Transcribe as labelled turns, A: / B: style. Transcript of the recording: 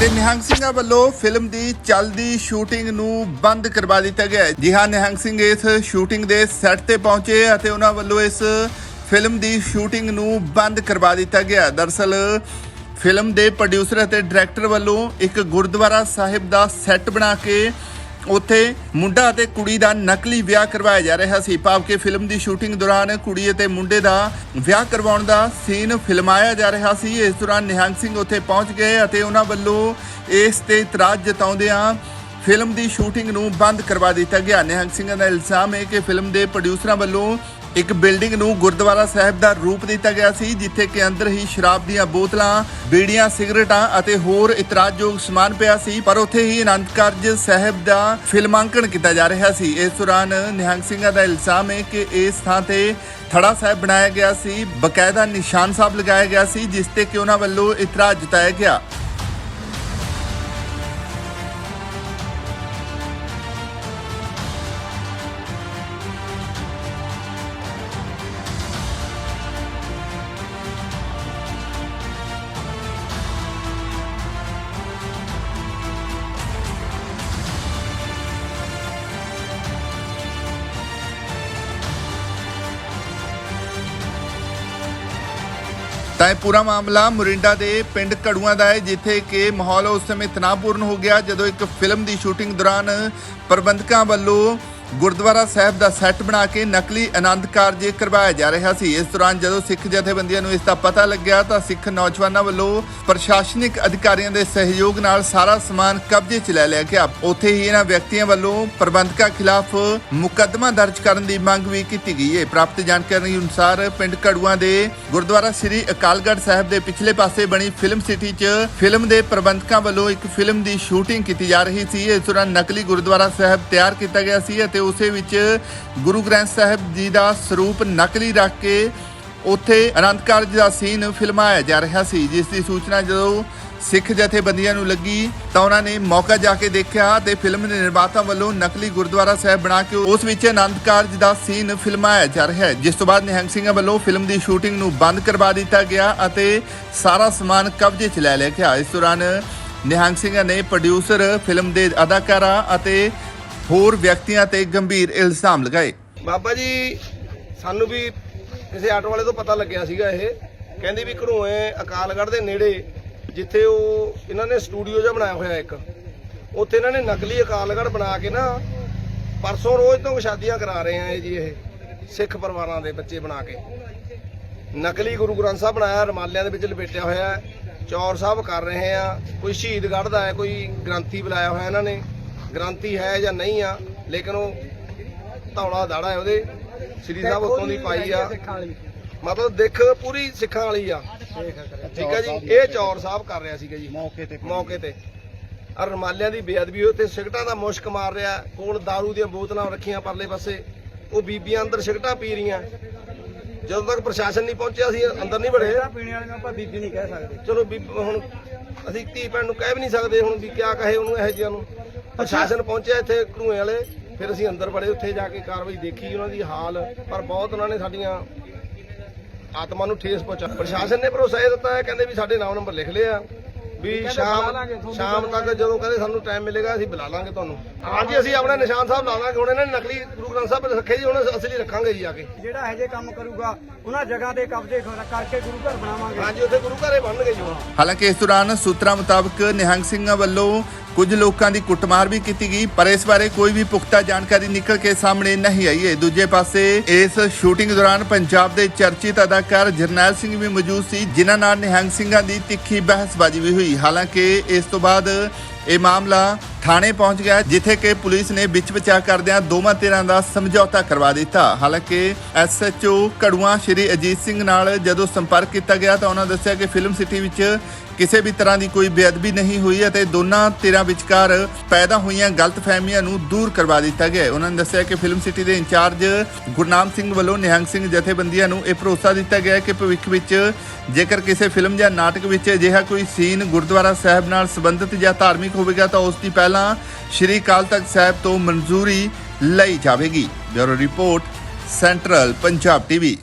A: ਤੇ ਨਿਹੰਗ ਸਿੰਘਾਂ ਵੱਲੋਂ ਫਿਲਮ ਦੀ ਚੱਲਦੀ ਸ਼ੂਟਿੰਗ ਨੂੰ ਬੰਦ ਕਰਵਾ ਦਿੱਤਾ ਗਿਆ ਜੀ ਹਾਂ, ਨਿਹੰਗ ਸਿੰਘ ਇਸ ਸ਼ੂਟਿੰਗ ਦੇ ਸੈੱਟ ਤੇ ਪਹੁੰਚੇ ਅਤੇ ਉਹਨਾਂ ਵੱਲੋਂ ਇਸ ਫਿਲਮ ਦੀ ਸ਼ੂਟਿੰਗ ਨੂੰ ਬੰਦ ਕਰਵਾ ਦਿੱਤਾ ਗਿਆ ਦਰਸਲ, ਫਿਲਮ ਦੇ ਪ੍ਰੋਡਿਊਸਰ ਅਤੇ ਡਾਇਰੈਕਟਰ ਵੱਲੋਂ ਇੱਕ ਗੁਰਦੁਆਰਾ ਸਾਹਿਬ ਦਾ ਸੈੱਟ ਬਣਾ ਕੇ ਉੱਥੇ ਮੁੰਡਾ ਅਤੇ ਕੁੜੀ ਦਾ ਨਕਲੀ ਵਿਆਹ ਕਰਵਾਇਆ ਜਾ ਰਿਹਾ ਸੀ। ਭਾਵ ਕਿ ਫਿਲਮ ਦੀ ਸ਼ੂਟਿੰਗ ਦੌਰਾਨ ਕੁੜੀ ਅਤੇ ਮੁੰਡੇ ਦਾ ਵਿਆਹ ਕਰਵਾਉਣ ਦਾ ਸੀਨ ਫਿਲਮਾਇਆ ਜਾ ਰਿਹਾ ਸੀ। ਇਸ ਦੌਰਾਨ ਨਿਹੰਗ ਸਿੰਘ ਉੱਥੇ ਪਹੁੰਚ ਗਏ ਅਤੇ ਉਹਨਾਂ ਵੱਲੋਂ ਇਸ ਤੇ ਇਤਰਾਜ਼ ਜਤਾਉਂਦਿਆਂ ਫਿਲਮ ਦੀ ਸ਼ੂਟਿੰਗ ਨੂੰ ਬੰਦ ਕਰਵਾ ਦਿੱਤਾ ਗਿਆ। ਨਿਹੰਗ ਸਿੰਘਾਂ ਦਾ ਇਲਜ਼ਾਮ ਹੈ ਕਿ ਫਿਲਮ ਦੇ ਪ੍ਰੋਡਿਊਸਰਾਂ ਵੱਲੋਂ ਇੱਕ ਬਿਲਡਿੰਗ ਨੂੰ ਗੁਰਦੁਆਰਾ ਸਾਹਿਬ ਦਾ ਰੂਪ ਦਿੱਤਾ ਗਿਆ ਸੀ, ਜਿੱਥੇ ਕਿ ਅੰਦਰ ਹੀ ਸ਼ਰਾਬ ਦੀਆਂ ਬੋਤਲਾਂ, ਬੀੜੀਆਂ, ਸਿਗਰਟਾਂ ਅਤੇ ਹੋਰ ਇਤਰਾਜ਼ਯੋਗ ਸਮਾਨ ਪਿਆ ਸੀ, ਪਰ ਉੱਥੇ ਹੀ ਅਨੰਦ ਕਾਰਜ ਸਾਹਿਬ ਦਾ ਫਿਲਮਾਂਕਣ ਕੀਤਾ ਜਾ ਰਿਹਾ ਸੀ। ਇਸ ਦੌਰਾਨ ਨਿਹੰਗ ਸਿੰਘਾਂ ਦਾ ਇਲਜ਼ਾਮ ਹੈ ਕਿ ਇਸ ਥਾਂ ਤੇ ਥੜਾ ਸਾਹਿਬ ਬਣਾਇਆ ਗਿਆ ਸੀ, ਬਕਾਇਦਾ ਨਿਸ਼ਾਨ ਸਾਹਿਬ ਲਗਾਇਆ ਗਿਆ ਸੀ, ਜਿਸ ਤੇ ਕਿ ਉਹਨਾਂ ਵੱਲੋਂ ਇਤਰਾਜ਼ ਜਤਾਇਆ ਗਿਆ। ਤਾਂ ਇਹ ਪੂਰਾ ਮਾਮਲਾ ਮੁਰਿੰਡਾ ਦੇ ਪਿੰਡ ਕੜੂਆਂ ਦਾ ਹੈ, ਜਿੱਥੇ ਕਿ ਮਾਹੌਲ ਉਸ ਸਮੇਂ ਤਣਾਅਪੂਰਨ ਹੋ ਗਿਆ, ਜਦੋਂ ਇੱਕ ਫਿਲਮ ਦੀ ਸ਼ੂਟਿੰਗ ਦੌਰਾਨ ਪ੍ਰਬੰਧਕਾਂ ਵੱਲੋਂ ਗੁਰਦੁਆਰਾ ਸਾਹਿਬ ਦਾ ਸੈੱਟ ਬਣਾ ਕੇ ਨਕਲੀ ਆਨੰਦ ਕਾਰਜ ਕਰਵਾਇਆ ਜਾ ਰਿਹਾ ਸੀ। ਇਸ ਦੌਰਾਨ ਜਦੋਂ ਸਿੱਖ ਜਥੇਬੰਦੀਆਂ ਨੂੰ ਇਸ ਦਾ ਪਤਾ ਲੱਗਿਆ ਤਾਂ ਸਿੱਖ ਨੌਜਵਾਨਾਂ ਵੱਲੋਂ ਪ੍ਰਸ਼ਾਸਨਿਕ ਅਧਿਕਾਰੀਆਂ ਦੇ ਸਹਿਯੋਗ ਨਾਲ ਸਾਰਾ ਸਮਾਨ ਕਬਜ਼ੇ 'ਚ ਲੈ ਲਿਆ ਗਿਆ। ਉੱਥੇ ਹੀ ਇਹਨਾਂ ਵਿਅਕਤੀਆਂ ਵੱਲੋਂ ਪ੍ਰਬੰਧਕਾਂ ਖਿਲਾਫ ਮੁਕੱਦਮਾ ਦਰਜ ਕਰਨ ਦੀ ਮੰਗ ਵੀ ਕੀਤੀ ਗਈ ਹੈ। ਪ੍ਰਾਪਤ ਜਾਣਕਾਰੀ ਅਨੁਸਾਰ ਪਿੰਡ ਕੜੂਆਂ ਦੇ ਗੁਰਦੁਆਰਾ ਸ੍ਰੀ ਅਕਾਲਗੜ੍ਹ ਸਾਹਿਬ ਦੇ ਪਿਛਲੇ ਪਾਸੇ ਬਣੀ ਫਿਲਮ ਸਿਟੀ 'ਚ ਫਿਲਮ ਦੇ ਪ੍ਰਬੰਧਕਾਂ ਵੱਲੋਂ ਇੱਕ ਫਿਲਮ ਦੀ ਸ਼ੂਟਿੰਗ ਕੀਤੀ ਜਾ ਰਹੀ ਸੀ। ਇਸ ਦੌਰਾਨ ਨਕਲੀ ਗੁਰਦੁਆਰਾ ਸਾਹਿਬ ਤਿਆਰ ਕੀਤਾ ਗਿਆ ਸੀ ਅਤੇ ਉਸੇ ਵਿੱਚ ਗੁਰੂ ਗ੍ਰੰਥ ਸਾਹਿਬ ਜੀ ਦਾ ਸਰੂਪ ਨਕਲੀ ਰੱਖ ਕੇ ਉੱਥੇ ਅਨੰਦ ਕਾਰਜ ਦਾ ਸੀਨ ਫਿਲਮਾਇਆ ਜਾ ਰਿਹਾ ਸੀ, ਜਿਸ ਦੀ ਸੂਚਨਾ ਜਦੋਂ ਸਿੱਖ ਜਥੇਬੰਦੀਆਂ ਨੂੰ ਲੱਗੀ ਤਾਂ ਉਹਨਾਂ ਨੇ ਮੌਕਾ ਜਾ ਕੇ ਦੇਖਿਆ ਤੇ ਫਿਲਮ ਦੇ ਨਿਰਮਾਤਾ ਵੱਲੋਂ ਨਕਲੀ ਗੁਰਦੁਆਰਾ ਸਾਹਿਬ ਬਣਾ ਕੇ ਉਸ ਵਿੱਚ ਆਨੰਦ ਕਾਰਜ ਦਾ ਸੀਨ ਫਿਲਮਾਇਆ ਜਾ ਰਿਹਾ ਹੈ। ਜਿਸ ਤੋਂ ਬਾਅਦ ਨਿਹੰਗ ਸਿੰਘਾਂ ਵੱਲੋਂ ਫਿਲਮ ਦੀ ਸ਼ੂਟਿੰਗ ਨੂੰ ਬੰਦ ਕਰਵਾ ਦਿੱਤਾ ਗਿਆ ਅਤੇ ਸਾਰਾ ਸਮਾਨ ਕਬਜ਼ੇ 'ਚ ਲੈ ਲਿਆ ਗਿਆ। ਇਸ ਦੌਰਾਨ ਨਿਹੰਗ ਸਿੰਘਾਂ ਨੇ ਪ੍ਰੋਡਿਊਸਰ ਫਿਲਮ ਦੇ ਅਦਾਕਾਰਾ ਅਤੇ ਹੋਰ ਵਿਅਕਤੀਆਂ ਤੇ ਗੰਭੀਰ ਇਲਜ਼ਾਮ ਲਗਾਏ।
B: ਬਾਬਾ ਜੀ, ਸਾਨੂੰ ਵੀ ਕਿਸੇ ਆਟੋ ਵਾਲੇ ਤੋਂ ਪਤਾ ਲੱਗਿਆ ਸੀਗਾ ਇਹ। ਕਹਿੰਦੇ ਵੀ ਘੜੂਏ ਅਕਾਲਗੜ੍ਹ ਦੇ ਨੇੜੇ, ਜਿੱਥੇ ਉਹ ਇਹਨਾਂ ਨੇ ਸਟੂਡੀਓ ਜਿਹਾ ਬਣਾਇਆ ਹੋਇਆ ਇੱਕ, ਉੱਥੇ ਇਹਨਾਂ ਨੇ ਨਕਲੀ ਅਕਾਲਗੜ੍ਹ ਬਣਾ ਕੇ ਨਾ ਪਰਸੋਂ ਰੋਜ਼ ਤੋਂ ਸ਼ਾਦੀਆਂ ਕਰਾ ਰਹੇ ਆ ਜੀ ਇਹ, ਸਿੱਖ ਪਰਿਵਾਰਾਂ ਦੇ ਬੱਚੇ ਬਣਾ ਕੇ। ਨਕਲੀ ਗੁਰੂ ਗ੍ਰੰਥ ਸਾਹਿਬ ਬਣਾਇਆ, ਰਮਾਲਿਆਂ ਦੇ ਵਿੱਚ ਲਪੇਟਿਆ ਹੋਇਆ, ਚੌਰ ਸਾਹਿਬ ਕਰ ਰਹੇ ਆ, ਕੋਈ ਸ਼ਹੀਦ ਦਾ ਹੈ, ਕੋਈ ਗ੍ਰੰਥੀ ਬੁਲਾਇਆ ਹੋਇਆ ਇਹਨਾਂ ਨੇ। ਗ੍ਰੰਥੀ ਹੈ ਜਾਂ ਨਹੀਂ ਆ ਲੇਕਿਨ ਉਹ ਧੌਲਾ ਦਾੜਾ ਹੈ ਉਹਦੇ। ਸ੍ਰੀ ਸਾਹਿਬ ਉੱਤੋਂ ਦੀ ਪਾਈ ਆ। ਮਤਲਬ ਦੇਖ ਪੂਰੀ ਸਿੱਖਾਂ ਵਾਲੀ ਆ। ਠੀਕ ਹੈ ਜੀ ਇਹ ਚੌਰ ਸਾਹਿਬ ਕਰ ਰਿਹਾ ਸੀਗਾ ਜੀ। ਮੌਕੇ ਤੇ ਮੌਕੇ ਤੇ। ਅਰ ਰਮਾਲਿਆਂ ਦੀ ਬੇਅਦਬੀ ਹੋਈ ਤੇ ਸਿਗਟਾਂ ਦਾ ਮੁਸ਼ਕ ਮਾਰ ਰਿਹਾ ਕੋਲ दारू ਦੀਆਂ ਬੋਤਲਾਂ ਰੱਖੀਆਂ ਪਰਲੇ ਪਾਸੇ। ਉਹ ਬੀਬੀਆਂ ਅੰਦਰ ਸਿਗਟਾਂ ਪੀ ਰਹੀਆਂ। ਜਦੋਂ ਤੱਕ ਪ੍ਰਸ਼ਾਸਨ ਨਹੀਂ ਪਹੁੰਚਿਆ ਅਸੀਂ ਅੰਦਰ ਨਹੀਂ ਵੜੇ।
C: ਪੀਣੇ ਵਾਲੇ ਨੂੰ ਆਪਾਂ ਬੀਬੀ ਨਹੀਂ ਕਹਿ ਸਕਦੇ।
B: ਚਲੋ ਹੁਣ ਅਸੀਂ ਧੀ ਭੈਣ ਨੂੰ ਕਹਿ ਵੀ ਨਹੀਂ ਸਕਦੇ ਹੁਣ ਵੀ ਕਿਆ ਕਹੇ ਉਹਨੂੰ ਇਹੋ ਜਿਹਿਆਂ ਨੂੰ। ਪ੍ਰਸ਼ਾਸਨ ਪਹੁੰਚਿਆ ਇੱਥੇ ਘੜੂਏ ਵਾਲੇ ਫਿਰ ਅਸੀਂ ਅੰਦਰ ਵੜੇ ਉੱਥੇ ਜਾ ਕੇ ਕਾਰਵਾਈ ਦੇਖੀ ਉਹਨਾਂ ਦੀ ਹਾਲ ਪਰ ਬਹੁਤ ਉਹਨਾਂ ਨੇ ਸਾਡੀਆਂ ਆਤਮਾ ਨੂੰ ਠੇਸ ਪਹੁੰਚਾ ਪ੍ਰਸ਼ਾਸਨ ਨੇ ਭਰੋਸਾ ਇਹ ਦਿੱਤਾ ਹੈ ਕਹਿੰਦੇ ਵੀ ਸਾਡੇ ਨਾਮ ਨੰਬਰ ਲਿਖ ਲਿਆ। ਵੀ ਸ਼ਾਮ ਸ਼ਾਮ ਤੱਕ ਜਦੋਂ ਕਹਿੰਦੇ ਸਾਨੂੰ ਟਾਈਮ ਮਿਲੇਗਾ ਅਸੀਂ ਬੁਲਾ ਲਾਂਗੇ ਤੁਹਾਨੂੰ। ਹਾਂਜੀ ਅਸੀਂ ਆਪਣਾ ਨਿਸ਼ਾਨ ਸਾਹਿਬ ਲਾ ਲਾਂਗੇ ਹੁਣ ਇਹਨਾਂ ਨੇ ਨਕਲੀ ਗੁਰੂ ਗ੍ਰੰਥ ਸਾਹਿਬ ਰੱਖੇ ਜੀ ਹੁਣ ਅਸਲੀ ਰੱਖਾਂਗੇ ਜੀ ਆ ਕੇ।
C: ਜਿਹੜਾ ਇਹੋ ਜਿਹੇ ਕੰਮ ਕਰੂਗਾ ਉਹਨਾਂ ਜਗ੍ਹਾ ਦੇ ਕਬਜ਼ੇ ਕਰ- ਕਰਕੇ ਗੁਰੂ ਘਰ ਬਣਾਵਾਂਗੇ।
B: ਹਾਂਜੀ ਉੱਥੇ ਗੁਰੂ ਘਰੇ ਬਣਨਗੇ ਜੀ
A: ਹਾਲਾਂਕਿ ਇਸ ਦੌਰਾਨ ਸੂਤਰਾਂ ਮੁਤਾਬਕ ਨਿਹੰਗ ਸਿੰਘਾਂ ਵੱਲੋਂ ਕੁਝ ਲੋਕਾਂ ਦੀ ਕੁੱਟਮਾਰ ਵੀ ਕੀਤੀ ਗਈ, ਪਰ ਇਸ ਬਾਰੇ ਕੋਈ ਵੀ ਪੁਖਤਾ ਜਾਣਕਾਰੀ ਨਿਕਲ ਕੇ ਸਾਹਮਣੇ ਨਹੀਂ ਆਈ। ਹੈ ਦੂਜੇ ਪਾਸੇ ਇਸ ਸ਼ੂਟਿੰਗ ਦੌਰਾਨ ਪੰਜਾਬ ਦੇ ਚਰਚਿਤ ਅਦਾਕਾਰ ਜਰਨੈਲ ਸਿੰਘ ਵੀ ਮੌਜੂਦ ਸੀ, ਜਿਨ੍ਹਾਂ ਨਾਲ ਨਿਹੰਗ ਸਿੰਘਾਂ ਦੀ ਤਿੱਖੀ ਬਹਿਸਬਾਜ਼ੀ ਵੀ ਹੋਈ। ਹਾਲਾਂਕਿ ਇਸ ਤੋਂ ਬਾਅਦ ਇਹ ਮਾਮਲਾ ਥਾਣੇ ਪਹੁੰਚ ਗਿਆ, ਜਿੱਥੇ ਕਿ ਪੁਲਿਸ ਨੇ ਵਿੱਚ ਵਿਚਾਰ ਕਰਦਿਆਂ ਦੋਵਾਂ ਧਿਰਾਂ ਦਾ ਸਮਝੌਤਾ ਕਰਵਾ ਦਿੱਤਾ। ਹਾਲਾਂਕਿ ਐਸਐਚਓ ਕੜੂਆ ਸ਼੍ਰੀ ਅਜੀਤ ਸਿੰਘ ਨਾਲ ਜਦੋਂ ਸੰਪਰਕ ਕੀਤਾ ਗਿਆ ਤਾਂ ਉਹਨਾਂ ਦੱਸਿਆ ਕਿ ਫਿਲਮ ਸਿਟੀ ਵਿੱਚ ਕਿਸੇ ਵੀ ਤਰ੍ਹਾਂ ਦੀ ਕੋਈ ਬੇਅਦਬੀ ਨਹੀਂ ਹੋਈ ਅਤੇ ਦੋਨਾਂ ਧਿਰਾਂ ਵਿਚਕਾਰ ਪੈਦਾ ਹੋਈਆਂ ਗਲਤਫਹਿਮੀਆਂ ਨੂੰ ਦੂਰ ਕਰਵਾ ਦਿੱਤਾ ਗਿਆ ਉਹਨਾਂ ਨੇ ਦੱਸਿਆ ਕਿ ਫਿਲਮ ਸਿਟੀ ਦੇ ਇੰਚਾਰਜ ਗੁਰਨਾਮ ਸਿੰਘ ਵੱਲੋਂ ਨਿਹੰਗ ਸਿੰਘ ਜਥੇਬੰਦੀਆਂ ਨੂੰ ਇਹ ਭਰੋਸਾ ਦਿੱਤਾ ਗਿਆ ਕਿ ਭਵਿੱਖ ਵਿੱਚ ਜੇਕਰ ਕਿਸੇ ਫਿਲਮ ਜਾਂ ਨਾਟਕ ਵਿੱਚ ਅਜਿਹਾ ਕੋਈ ਸੀਨ ਗੁਰਦੁਆਰਾ ਸਾਹਿਬ ਨਾਲ ਸੰਬੰਧਿਤ ਜਾਂ ਧਾਰਮਿਕ ਹੋਵੇਗਾ ਤਾਂ ਉਸ ਦੀ ਪਹਿਲਾਂ ਸ਼੍ਰੀ ਅਕਾਲ ਤਖਤ ਸਾਹਿਬ ਤੋਂ ਮਨਜ਼ੂਰੀ ਲਈ ਜਾਵੇਗੀ। Bureau report, central Punjab TV.